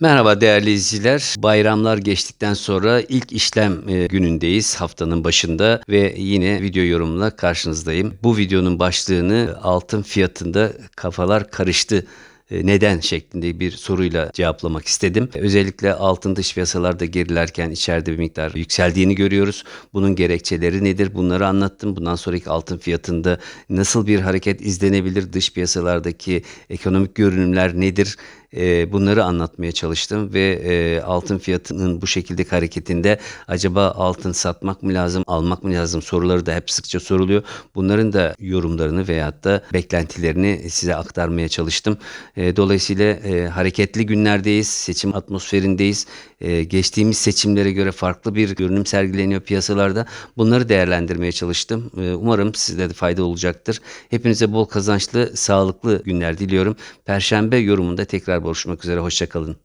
Merhaba değerli izleyiciler. Bayramlar geçtikten sonra ilk işlem e, günündeyiz haftanın başında ve yine video yorumla karşınızdayım. Bu videonun başlığını altın fiyatında kafalar karıştı e, neden şeklinde bir soruyla cevaplamak istedim. Özellikle altın dış piyasalarda gerilerken içeride bir miktar yükseldiğini görüyoruz. Bunun gerekçeleri nedir? Bunları anlattım. Bundan sonraki altın fiyatında nasıl bir hareket izlenebilir? Dış piyasalardaki ekonomik görünümler nedir? E, bunları anlatmaya çalıştım ve e, altın fiyatının bu şekildeki hareketinde acaba altın satmak mı lazım, almak mı lazım soruları da hep sıkça soruluyor. Bunların da yorumlarını veyahut da beklentilerini size aktarmaya çalıştım. E, dolayısıyla e, hareketli günlerdeyiz, seçim atmosferindeyiz. E, geçtiğimiz seçimlere göre farklı bir görünüm sergileniyor piyasalarda. Bunları değerlendirmeye çalıştım. Umarım size de fayda olacaktır. Hepinize bol kazançlı, sağlıklı günler diliyorum. Perşembe yorumunda tekrar buluşmak üzere. Hoşçakalın.